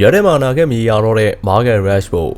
ရွာထဲမှာနာခဲ့မြေရတော့တဲ့ Margaret Rashford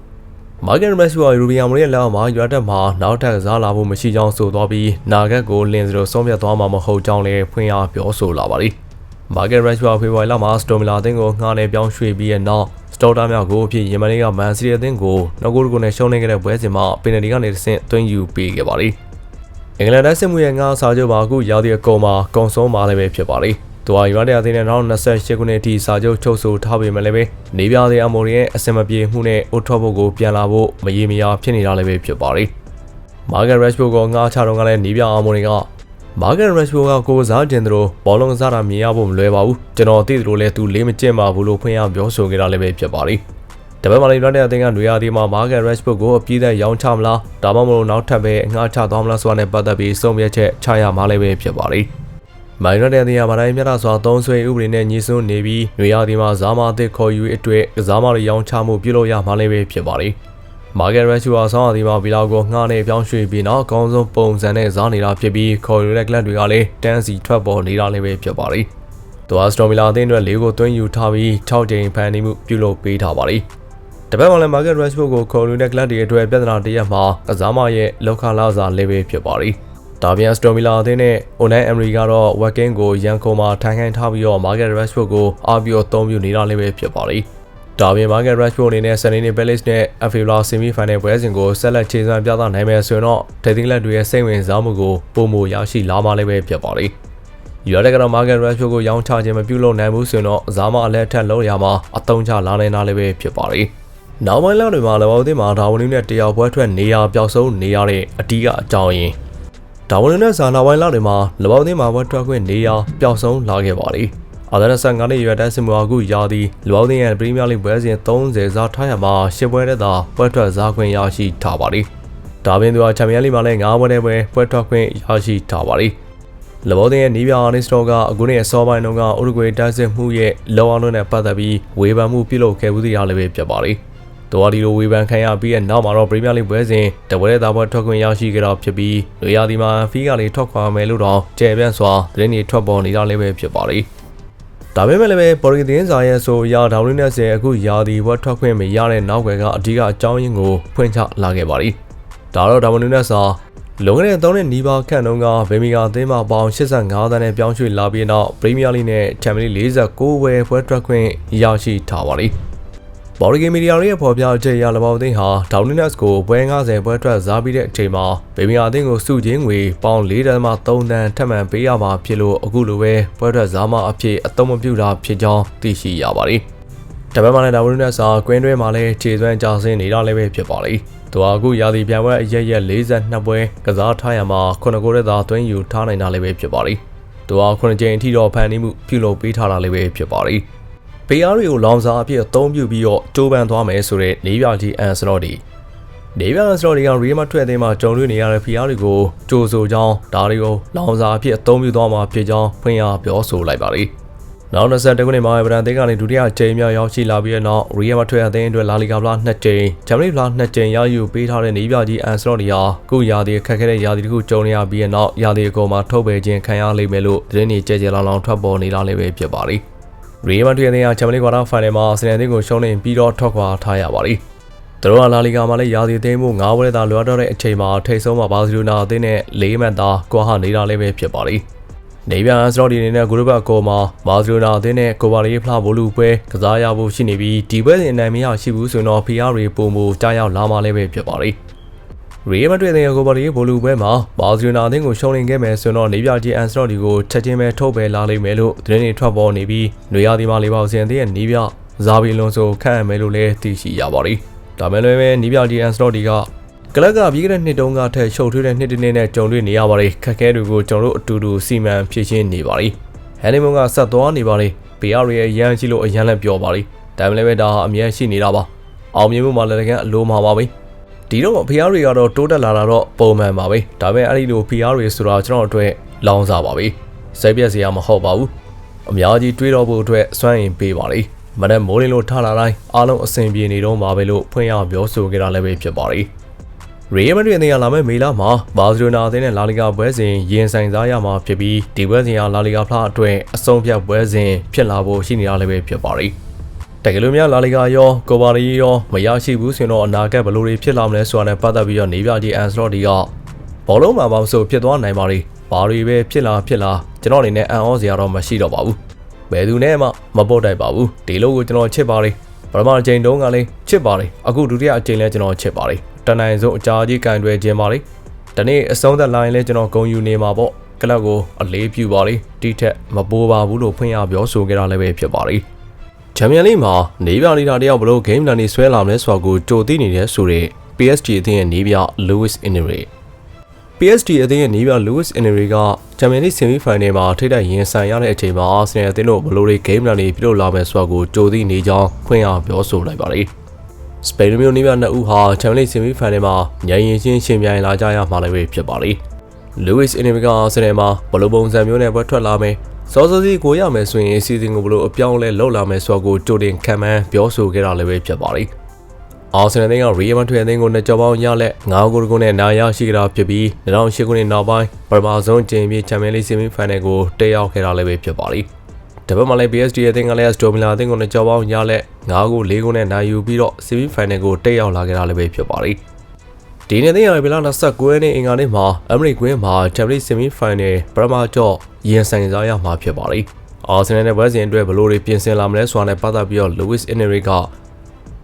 Margaret Rashford ရူဘီယာမိုရဲ့လက်အောက်မှာရွာတက်မှာနောက်ထပ်ကစားလာဖို့မရှိကြောင်းဆိုသွားပြီးနာဂတ်ကိုလင်းစလိုဆုံးဖြတ်သွားမှာမဟုတ်ကြောင်းလည်းဖွင့်ရပြောဆိုလာပါသည်။ Margaret Rashford ဖေဖော်ဝါရီလမှာ Aston Villa အသင်းကိုငှားနေပြောင်းရွှေ့ပြီးတဲ့နောက်စတောတာမြောက်ကိုအဖြစ်ယမန်လေးကမန်စီးတီးအသင်းကိုနောက်ကိုကိုနဲ့ရှုံးနေခဲ့တဲ့ပွဲစဉ်မှာပင်နယ်တီကနေတစ်ဆင့်သွင်းယူပေးခဲ့ပါသည်။အင်္ဂလန်တိုင်းစစ်မှုရဲ့ငါးစာချုပ်ပါအခုရာသီအကုန်မှာကုံဆုံးပါလည်းပဲဖြစ်ပါလိမ့်။ သူဟာယူနိုက်တက်အသင်းနဲ့2028ခုနှစ်အထိစာချုပ်ချုပ်ဆိုထားပေမဲ့လည်းပဲနေပြသေးအမော်ရီရဲ့အစင်မပြေမှုနဲ့အိုထော့ဘုတ်ကိုပြန်လာဖို့မရေမရာဖြစ်နေတာလည်းပဲဖြစ်ပါလိမ့်။မာဂတ်ရက်ရှ်ဘိုကငါးချတော့ကလည်းနေပြအမော်ရီကမာဂတ်ရက်ရှ်ဘိုကကိုယ်စားကျင်သလိုဘောလုံးကစားတာမြင်ရဖို့မလွယ်ပါဘူး။ကျွန်တော်သိသလိုလဲသူလေးမကျင့်ပါဘူးလို့ဖွင့်ရပြောဆိုခဲ့တာလည်းပဲဖြစ်ပါလိမ့်။တပတ်မှလည်း United အသင်းကနွေရာသီမှာ Margaret Rashford ကိုအပြည့်သက်ရောင်းချမလားဒါမှမဟုတ်နောက်ထပ်ပဲအငှားချသွားမလားဆိုတာနဲ့ပတ်သက်ပြီးဆုံးဖြတ်ချက်ချရမှာလည်းပဲဖြစ်ပါလိ မ့်။ Man United အသင်းကမတိုင်းမြတ်တာစွာသုံးဆွဲဥပဒေနဲ့ညီစွန်းနေပြီးနွေရာသီမှာဇာမာအသစ်ခေါ်ယူရေးအတွက်ကစားမတွေရောင်းချမှုပြုလုပ်ရမှာလည်းပဲဖြစ်ပါလိမ့်။ Margaret Rashford ဟာဆောင်းရာသီမှာဗီလာကိုငှားနေပြောင်းရွှေ့ပြီးနောက်အကောင်းဆုံးပုံစံနဲ့စားနေတာဖြစ်ပြီးခေါ်ယူတဲ့ကလပ်တွေကလည်းတန်းစီထွက်ပေါ်နေတာလည်းပဲဖြစ်ပါလိမ့်။သူဟာစတိုမီလာအသင်းအတွက်လေးကိုသွင်းယူထားပြီး6ကြိမ်ဖန်တီးမှုပြုလုပ်ပေးထားပါလိမ့်။တပတ်မှလည်း Market Rashford ကိုခေါ်ယူတဲ့ကလပ်တွေအတွက်ပြဿနာတစ်ရပ်မှာကစားမရဲ့လောက်ခလာစာလေးပဲဖြစ်ပါလိမ့်။ ဒါပြန်စတိုမီလာအသင်းနဲ့ Onai Emery ကတော့ Watkins ကိုရန်ကုန်မှာထိုင်ခိုင်းထားပြီးတော့ Market Rashford ကိုအားပြီးတော့အသုံးပြုနေတာလည်းပဲဖြစ်ပါလိမ့်။ဒါပြင် Market Rashford အနေနဲ့ Sunday Night Palace နဲ့ FA Villa Semi Final ပွဲစဉ်ကိုဆက်လက်ခြေစွမ်းပြသနိုင်မယ်ဆိုရင်တော့ထိပ်သီးလက်တွေရဲ့စိတ်ဝင်စားမှုကိုပုံမရရှိလာမှလည်းပဲဖြစ်ပါလိမ့်။ယူရတဲ့ကတော့ Market Rashford ကိုရောင်းချခြင်းမပြုလုပ်နိုင်ဘူးဆိုရင်တော့အစားမအလက်ထက်လုံးရမှာအတုံးချလာနေတာလည်းပဲဖြစ်ပါလိမ့်။နောက်ပိုင်းလတွေမှာလဘောက်သင်းမှာဒါဝန်နူးနဲ့တယောက်ပွဲထွက်နေရပျောက်ဆုံးနေရတဲ့အတီးကအကြောင်းရင်း ဒါဝန်နူးနဲ့ဇာနာပိုင်းလတွေမှာလဘောက်သင်းမှာပွဲထွက်ခွင့်နေရပျောက်ဆုံးလာခဲ့ပါလိမ့်။အာဒန်15နှစ်ရွယ်တန်းစင်မွာကူရာသီလဘောက်သင်းရဲ့ပရီးမီးယားလိပွဲစဉ်30ဇာထားရမှာရှစ်ပွဲတည်းသာပွဲထွက်စားခွင့်ရရှိထားပါလိမ့်။ဒါပြင်သူဟာချန်ပီယံလိမှာလည်း9ပွဲတည်းပဲပွဲထွက်ခွင့်ရရှိထားပါလိမ့်။လဘောတင်ရဲ့နီးပြအာနစ်စတော့ကအခုနှစ်အစောပိုင်းတုန်းကဥရုဂွေတိုက်စစ်မှုရဲ့လောအောင်လို့နဲ့ပတ်သက်ပြီးဝေဖန်မှုပြုလုပ်ခဲ့မှုတရားလည်းပဲဖြစ်ပါလိမ့်။ တော်ဒီလိုဝေဖန်ခံရပြီးတဲ့နောက်မှာတော့ပရီးမီးယားလိပွဲစဉ်တပွဲတဲ့သားပွဲထွက်ခွင့်ရရှိကြတာဖြစ်ပြီးလူရာဒီမှာဖီးကလေးထွက်ခွာမယ်လို့တော့ကြဲပြန့်စွာသတင်းတွေထွက်ပေါ်နေတာလည်းပဲဖြစ်ပါလိမ့်။ဒါပေမဲ့လည်းပဲပေါ်ရီသတင်းစာရဲ့ဆိုအရဒေါင်းလင်းနဲ့ဆယ်အခုရာသီဘွက်ထွက်ခွင့်မရတဲ့နောက်ွယ်ကအဓိကအကြောင်းရင်းကိုဖွင့်ချလာခဲ့ပါလိမ့်။ဒါတော့ဒေါင်းလင်းနဲ့စာလွန်ခဲ့တဲ့3နှစ်နီးပါးခန့်တုန်းကဗေမီဂါအသင်းမှပေါင်း85သန်းနဲ့ပြောင်းရွှေ့လာပြီးနောက်ပရီးမီးယားလိနဲ့ချန်ပီယံလိ49ဝယ်ဖွဲထွက်ခွင့်ရရှိထားပါလိမ့်။ ဘော်ရီဂေမီဒီယာရဲ့ဖော်ပြချက်အရလဘောက်အသင်းဟာဒေါင်နစ်ကိုပွဲ90ပွဲထွက်စားပြီးတဲ့အချိန်မှာဗေမီဂါအသင်းကိုစုချင်းငွေပေါင်4.3တန်းထပ်မံပေးရမှာဖြစ်လို့အခုလိုပဲပွဲထွက်စားမအဖြစ်အသုံးမပြုတာဖြစ်ကြောင်းသိရှိရပါလိမ့်။တပတ်မှလည်းဒါဝရနက်စာကွင်းတွဲမှာလည်းခြေစွမ်းကြဆင်းနေတာလည်းပဲဖြစ်ပါလိမ့်။သူဟာအခုရာသီပြန်ပွဲအရက်ရက်42ပွဲကစားထားရမှာ9ဂိုးတဲ့သာသွင်းယူထားနိုင်တာလည်းပဲဖြစ်ပါလိမ့်။သူဟာ9ကြိမ်အထိတော့ဖန်တီးမှုပြုလုပ်ပေးထားတာလည်းပဲဖြစ်ပါလိမ့်။ ဘေးအားတွေကိုလောင်စာအဖြစ်အသုံးပြုပြီးတော့တိုးပန်သွားမယ်ဆိုတဲ့နေပြကြီးအန်စလော့ဒီနေပြအန်စလော့ဒီကရီမထွက်တဲ့မှာကြုံတွေ့နေရတဲ့ဖီအားတွေကိုကြိုးဆိုကြောင်းဒါတွေကိုလောင်စာအဖြစ်အသုံးပြုသွားမှာဖြစ်ကြောင်းဖွင့်ရပြောဆိုလိုက်ပါလိမ့်။နောက်22ခုနှစ်မှာဗရန်သင်းကနေဒုတိယအကြိမ်မြောက်ရောက်ရှိလာပြီးတဲ့နောက်ရီယယ်မထွေအသင်းအတွက်လာလီဂါဖလား2ကြိမ်ဂျာမနီဖလား2ကြိမ်ရယူပေးထားတဲ့နေပြကြီးအန်စလော့နီယာကုရာသီခက်ခဲတဲ့ရာသီတစ်ခုကြုံနေရပြီးတဲ့နောက်ရာသီအကုန်မှာထုတ်ပယ်ခြင်းခံရလိမ့်မယ်လို့သတင်းတွေကြဲကြဲလောင်လောင်ထွက်ပေါ်နေလာလည်းပဲဖြစ်ပါလိမ့် ရီယယ်မထွေအသင်းကဂျာမနီကွာတာဖိုင်နယ်မှာစနေနေ့ကိုရှုံးနေပြီးတော့ထွက်ခွာထားရပါလိမ့်သူတို့ကလာလီဂါမှာလည်းရာသီသိမ်းမှု၅ဝဲသာလွှတ်တော့တဲ့အချိန်မှာထိတ်ဆုံးမှာဘာစီလိုနာအသင်းနဲ့၄မှတ်သာကွာဟနေတာလည်းပဲဖြစ်ပါလိမ့်နေပြန်စတော့ဒီအနေနဲ့ဂိုလ်ဘတ်ကောမှာဘာစီလိုနာအသင်းနဲ့ကိုပါလီဖလားဘိုလူပွဲကစားရဖို့ရှိနေပြီးဒီပွဲစဉ်အနိုင်မရရှိဘူးဆိုတော့ဖီယာရီပုံမူကြားရောက်လာမှလည်းပဲဖြစ်ပါလိမ့် ရီယယ်မဒရစ်တဲ့ကိုပါလီဘိုလူပွဲမှာဘာစီလိုနာအသင်းကိုရှုံးလင်ခဲ့မယ်ဆိုတော့နေပြကြီးအန်စတော့ဒီကိုချက်ချင်းပဲထုတ်ပယ်လာလိမ့်မယ်လို့သတင်းတွေထွက်ပေါ်နေပြီးနွေရာသီမှာလေးပေါစင်တဲ့နေပြဇာဘီလွန်ဆိုခန့်အပ်မယ်လို့လည်းသိရှိရပါလိမ့်ဒါမဲ့လည်းပဲနေပြကြီးအန်စတော့ဒီကကလပ်ကပြီးခဲ့တဲ့နှစ်တုန်းကထက်ရှုပ်ထွေးတဲ့နှစ်တစ်နှစ်နဲ့ကြုံတွေ့နေရပါတယ်ခက်ခဲတွေကိုကျွန်တော်တို့အတူတူစီမံဖြည့်ရှင်းနေပါလိမ့်ဟန်နီမွန်ကဆက်သွားနေပါလိမ့်ဘေးရရဲ့ရန်ရှိလို့အရန်လည်းပြောပါလိမ့်ဒါမှလည်းပဲဒါဟာအမြဲရှိနေတာပါအောင်မြင်မှုမှလည်းကအလိုမှာပါပဲ ဒီတော့ဖီယားတွေကတော့တိုးတက်လာတာတော့ပုံမှန်ပါပဲဒါပေမဲ့အဲ့ဒီလိုဖီယားတွေဆိုတာကျွန်တော်အတွက်လောင်စားပါပဲစိတ်ပြက်စရာမဟုတ်ပါဘူးအများကြီးတွေးတော့ဖို့အတွက်စွမ်းရင်ပေးပါလိမ့်မနက်မိုးလင်းလို့ထလာတိုင်းအားလုံးအဆင်ပြေနေတော့မှာပဲလို့ဖွင့်ရပြောဆိုကြတာလည်းပဲဖြစ်ပါလိမ့်ရီယယ်မဒရစ်အသင်းကလာမယ့်မေလမှာဘာစီလိုနာအသင်းနဲ့လာလီဂါပွဲစဉ်ရင်ဆိုင်စားရမှာဖြစ်ပြီးဒီပွဲစဉ်ဟာလာလီဂါဖလားအတွက်အဆုံးဖြတ်ပွဲစဉ်ဖြစ်လာဖို့ရှိနေတာလည်းပဲဖြစ်ပါရီ။ တကယ်လို့များလာလီဂါရောကိုပါရီရောမရရှိဘူးဆိုရင်တော့အနာဂတ်ဘယ်လိုတွေဖြစ်လာမလဲဆိုတာနဲ့ပတ်သက်ပြီးတော့နေပြကြီးအန်စလော့ဒီကဘောလုံးမှာပေါ့ဆိုဖြစ်သွားနိုင်ပါလိဘာတွေပဲဖြစ်လာဖြစ်လာကျွန်တော်အနေနဲ့အန်အောစရာတော့မရှိတော့ပါဘူးဘယ်သူနဲ့မှမပုတ်တိုက်ပါဘူးဒီလိုကိုကျွန်တော်ချစ်ပါလိပထမအချိန်တုန်းကလည်းချစ်ပါလိအခုဒုတိယအချိန်လည်းကျွန်တော်ချစ်ပါလိတနိုင်ဆုံးအကြာကြီးကင်တွယ်ခြင်းပါလိဒီနေ့အဆုံးသက်လိုင်းလဲကျွန်တော်ဂုံယူနေမှာပေါ့ကလပ်ကိုအလေးပြုပါလိတိထက်မပိုးပါဘူးလို့ဖွင့်ရပြောဆိုခဲ့တာလည်းပဲဖြစ်ပါလိ ချန်ပီယံလိမှာနေပြလီတာတယောက်ဘလို့ game တန်နေဆွဲလာမလဲဆိုတာကိုကြိုသိနေတဲ့ဆိုတဲ့ PSG အသင်းရဲ့နေပြ Louis Enrique PSG အသင်းရဲ့နေပြ Louis Enrique ကချန်ပီယံလိ semi final မှာထိတိုက်ရင်ဆိုင်ရတဲ့အချိန်မှာ Arsenal အသင်းတို့ဘလို့တွေ game တန်နေပြုလုပ်လာမယ်ဆိုတာကိုကြိုသိနေကြောင်းဖွင့်ရပြောဆိုလိုက်ပါလိစပိန်မျိုးနေပြနှစ်ဦးဟာချန်ပီယံလိ semi final မှာညင်ရင်ချင်းရှင်ပြိုင်လာကြရမှာလည်းပဲဖြစ်ပါလိလူးဝစ်အင်နီမီကအာဆင်နယ်မှာဘလိုပုံစံမျိုးနဲ့ပွဲထွက်လာမယ် စောစောစီကိုရမယ်ဆိုရင်အစီအစဉ်ကိုဘလို့အပြောင်းလဲလုပ်လာမယ်ဆိုတော့ကိုကြိုတင်ခံမှန်းပြောဆိုခဲ့တာလည်းပဲဖြစ်ပါလိအာဆင်နယ်ကရီယမန်ထွေအသင်းကိုနှစ်ကြော်ပေါင်းရလက်9ဂိုးတကုနဲ့နာရရှိကြတာဖြစ်ပြီး2008ခုနှစ်နောက်ပိုင်းပထမဆုံးကျင်းပြီးချန်ပီယံလိဆီမီဖိုင်နယ်ကိုတက်ရောက်ခဲ့တာလည်းပဲဖြစ်ပါလိတပတ်မှလည်း PSG အသင်းကလည်း Aston Villa အသင်းကိုနှစ်ကြော်ပေါင်းရလက်9ဂိုး4ဂိုးနဲ့နိုင်ယူပြီးတော့ဆီမီဖိုင်နယ်ကိုတက်ရောက်လာခဲ့တာလည်းပဲဖြစ်ပါလိ ဒီနေ့သိရပြီလား29ရက်နေ့အင်္ဂါနေ့မှာအမေရိကွင်းမှာ Champions Semi Final ပရမာကျော့ရင်ဆိုင်စားရမှာဖြစ်ပါလိမ့်။အာဆင်နယ်နဲ့ဘက်စင်အတွက်ဘလို့တွေပြင်ဆင်လာမလဲဆိုတာနဲ့ပတ်သက်ပြီးတော့ Lewis Enrique က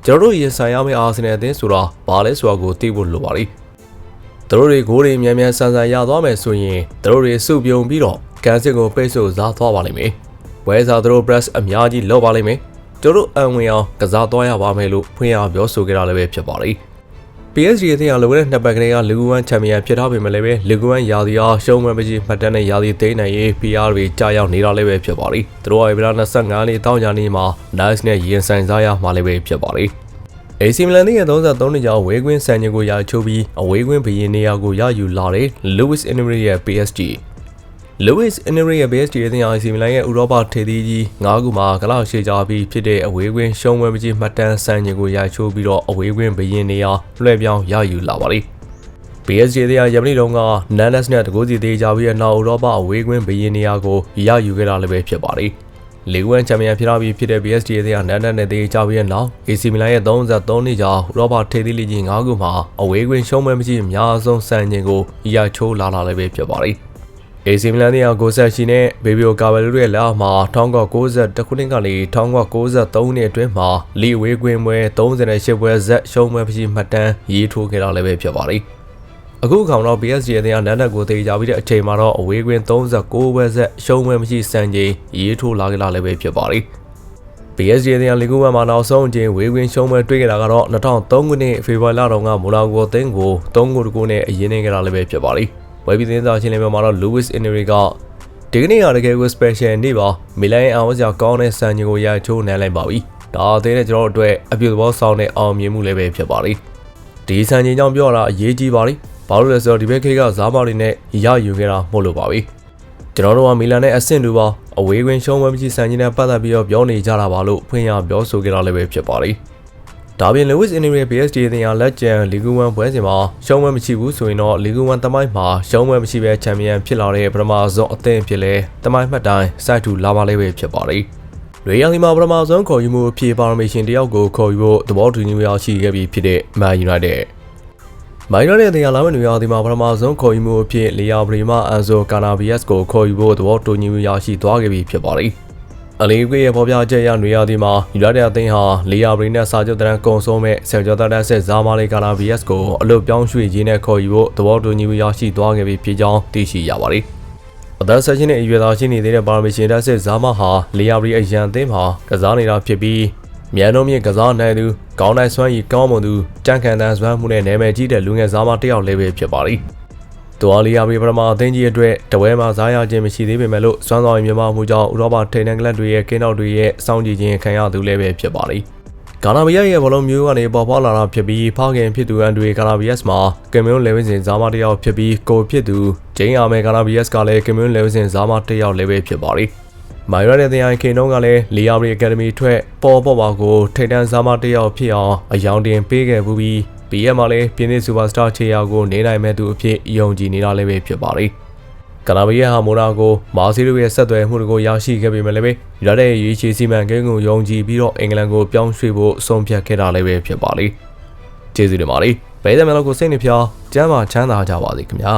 ကျွန်တော်တို့ရင်ဆိုင်ရမယ့်အာဆင်နယ်အသင်းဆိုတာဘာလဲဆိုတာကိုသိဖို့လိုပါလိမ့်။သူတို့တွေဂိုးတွေမြန်မြန်ဆန်ဆန်ရသွားမယ်ဆိုရင်သူတို့တွေစုပြုံပြီးတော့ကန်စစ်ကိုပိတ်ဆို့စားသွားပါလိမ့်မယ်။ဝဲစားသူတို့ press အများကြီးလောက်ပါလိမ့်မယ်။ကျွန်တော်တို့အံဝင်အောင်ကစားသွားရပါမယ်လို့ဖွင့်ရပြောဆိုခဲ့တာလည်းပဲဖြစ်ပါလိမ့်။ PSG အသင်းကလိုတဲ့နှစ်ပတ်ကလေးကလီဂူဝမ်ချန်ပီယံဖြစ်ထားပေမဲ့လည်းပဲလီဂူဝမ်ရာသီအားရှုံးမှမကြီးမှတ်တမ်းနဲ့ရာသီသိမ်းနိုင်ရေး PR တွေကြာရောက်နေတာလည်းပဲဖြစ်ပါလိမ့်။သူတို့ကဧပြီလ25နှစ်တောင်းကြနေ့မှာ Nice နဲ့ရင်ဆိုင်စားရမှာလည်းပဲဖြစ်ပါလိမ့်။ AC Milan ရဲ့33နှစ်ကြာဝေးကွင်းဆန်ချင်ကိုရာချိုးပြီးအဝေးကွင်းဘရင်နေရာကိုရယူလာတဲ့ Luis Enrique ရဲ့ PSG Luis Enrique ရဲ့ PSG အသင်း AC Milan ရဲ့ဥရောပထေသီးကြီး၅ခုမှာကလောက်ရှေ့ကြပြီးဖြစ်တဲ့အဝေးကွင်းရှုံးပွဲမကြီးမှတ်တမ်းဆန်ချင်ကိုရချိုးပြီးတော့အဝေးကွင်းဘရင်နေရာလွှဲပြောင်းရယူလာပါလိမ့် PSG တဲ့ရမနီတုန်းကနန်ဒက်စ်နဲ့တကူစီသေးကြပြီးတဲ့နောက်ဥရောပအဝေးကွင်းဘရင်နေရာကိုရယူခဲ့တာလည်းပဲဖြစ်ပါလိမ့်လေဂွမ်ချန်ပီယံဖြစ်လာပြီးဖြစ်တဲ့ PSG တဲ့နန်ဒက်နဲ့သေးကြပြီးတဲ့နောက် AC Milan ရဲ့33နှစ်ကြာဥရောပထေသီးလိကြီး၅ခုမှာအဝေးကွင်းရှုံးပွဲမကြီးအများဆုံးစံချိန်ကိုရချိုးလာလာလည်းပဲဖြစ်ပါလိမ့် AC Milan ရဲ့ဂိုဆက်ရှိနဲ့ဘေဘီယိုကာဘယ်လိုရဲ့လက်အောက်မှာ1990ခုနှစ်ကနေ1993နှစ်အတွင်းမှာလီဝေးကွင်းပွဲ38ပွဲဇက်ရှုံးပွဲဖြစ်မှတ်တမ်းရေးထိုးခဲ့တာလည်းပဲဖြစ်ပါလိမ့်အခုခေါင်တော့ PSG အသင်းကနန်းတက်ကိုတေးကြပြီးတဲ့အချိန်မှာတော့အဝေးကွင်း39ပွဲဇက်ရှုံးပွဲမရှိစံချိန်ရေးထိုးလာကြတာလည်းပဲဖြစ်ပါလိမ့် PSG အသင်းကလီဂူမန်မှာနောက်ဆုံးအချိန်ဝေးကွင်းရှုံးပွဲတွေ့ခဲ့တာကတော့2003ခုနှစ်ဖေဖော်ဝါရီလတုန်းကမိုနာကိုအသင်းကို3ဂိုးတကူနဲ့အရင်နေခဲ့တာလည်းပဲဖြစ်ပါလိမ့် ဝယ်ပြီးသတင်းစာရှင်းလင်းပွဲမှာတော့ Louis Enrique ကဒီကနေ့ကတကယ်ကို special နေ့ပါမီလန်အောင်စရာကောင်းတဲ့စံချိန်ကိုရချိုးနိုင်လိုက်ပါပြီဒါအသေးနဲ့ကျွန်တော်တို့အတွက်အပြုသဘောဆောင်တဲ့အောင်မြင်မှုလည်းပဲဖြစ်ပါလိမ့်ဒီစံချိန်ကြောင့်ပြောတာအရေးကြီးပါလိမ့်ဘာလို့လဲဆိုတော့ဒီဘက်ခေတ်ကဇာမာတွေနဲ့ရယူခဲ့တာမို့လို့ပါပြီကျွန်တော်တို့ကမီလန်နဲ့အဆင့်တူပါအဝေးကွင်းရှုံးပွဲမရှိစံချိန်နဲ့ပတ်သက်ပြီးတော့ပြောနေကြတာပါလို့ဖွင့်ရပြောဆိုကြတာလည်းပဲဖြစ်ပါလိမ့် ဒါပြင် Lewis Enrique PSG အသင်းဟာလက်ကျန်လီဂူ1ပွဲစဉ်မှာရှုံးပွဲမရှိဘူးဆိုရင်တော့လီဂူ1တမိုင်းမှာရှုံးပွဲမရှိဘဲချန်ပီယံဖြစ်လာတဲ့ပထမဆုံးအသင်းဖြစ်လဲတမိုင်းမှတ်တိုင်းစိုက်ထူလာပါလိမ့်ပဲဖြစ်ပါတယ်။ရေယာလီမှာပထမဆုံးခေါ်ယူမှုအဖြစ်ပါရမီရှင်တယောက်ကိုခေါ်ယူဖို့သဘောတူညီမှုရရှိခဲ့ပြီးဖြစ်တဲ့ Man United မိုင်းရတဲ့တရားလာမယ့်နေရာဒီမှာပထမဆုံးခေါ်ယူမှုအဖြစ်လီယာဘရီမာအန်ဇိုကာနာဗီယက်စ်ကိုခေါ်ယူဖို့သဘောတူညီမှုရရှိသွားခဲ့ပြီးဖြစ်ပါတယ်။ အလီဂွေရဲ့ဖော်ပြချက်အရနေရာဒီမှာယူနိုက်တက်အသင်းဟာလီယာဘရီနဲ့စာချုပ်တန်းကုံဆုံးမဲ့ဆယ်ကျော်တက်ဆက်ဇာမာလီကာလာ VS ကိုအလုတ်ပြောင်းရွှေ့ရေးနဲ့ခေါ်ယူဖို့သဘောတူညီမှုရရှိသွားခဲ့ပြီးဖြစ်ကြောင်းသိရှိရပါတယ်။အသက်ဆက်ရှင်နဲ့အရွယ်သားရှိနေတဲ့ပါရမီရှင်တက်ဆက်ဇာမာဟာလီယာဘရီအရန်အသင်းမှာကစားနေတာဖြစ်ပြီးမြန်လုံးမြင့်ကစားနိုင်သူကောင်းနိုင်စွမ်းရည်ကောင်းမွန်သူကြံ့ခံတန်းစွမ်းမှုနဲ့နာမည်ကြီးတဲ့လူငယ်ဇာမာတစ်ယောက်လည်းပဲဖြစ်ပါလိမ့်။ တူအာလီယာဘီပရမာအသင်းကြီးအတွက်တပွဲမှာစားရခြင်းမရှိသေးပေမဲ့လို့စွမ်းဆောင်ရည်မြန်မာမှုကြောင့်ဥရောပထိန်နယ်ကလပ်တွေရဲ့ကင်းနောက်တွေရဲ့စောင့်ကြည့်ခြင်းခံရသူလည်းပဲဖြစ်ပါလိမ့်။ဂါနာဘီယာရဲ့ဘောလုံးမျိုးကနေပေါ်ပေါက်လာတာဖြစ်ပြီးဖောက်ခင်ဖြစ်သူအန်ဒရီဂါနာဘီယက်စ်မှာကင်မွန်းလေဝင်းစင်ဇာမတယောက်ဖြစ်ပြီးကိုဖြစ်သူဂျိန်းအာမဲဂါနာဘီယက်စ်ကလည်းကင်မွန်းလေဝင်းစင်ဇာမတယောက်လည်းပဲဖြစ်ပါလိမ့်။မိုင်ရတဲ့တရားခင်တော့ကလည်းလီယာဘရီအကယ်ဒမီထွက်ပေါ်ပေါ်ပါကိုထိန်တန်းဇာမတယောက်ဖြစ်အောင်အယောင်တင်ပေးခဲ့ပြီး BM မှာလည်းပြင်းသစ်စူပါစတာချေယာကိုနေနိုင်မဲ့သူအဖြစ်ယုံကြည်နေတာလည်းပဲဖြစ်ပါလိမ့်ကလာဘီယာဟာမိုနာကိုမာစီလိုရဲ့ဆက်သွယ်မှုတွေကိုရရှိခဲ့ပေမဲ့လည်းပဲရတဲ့ရေချီစီမံကိန်းကိုယုံကြည်ပြီးတော့အင်္ဂလန်ကိုပြောင်းရွှေ့ဖို့ဆုံးဖြတ်ခဲ့တာလည်းပဲဖြစ်ပါလိကျေးဇူးတင်ပါလိဘဲသမန်လောက်ကိုစိတ်နှဖျားကျမ်းမာချမ်းသာကြပါစေခင်ဗျာ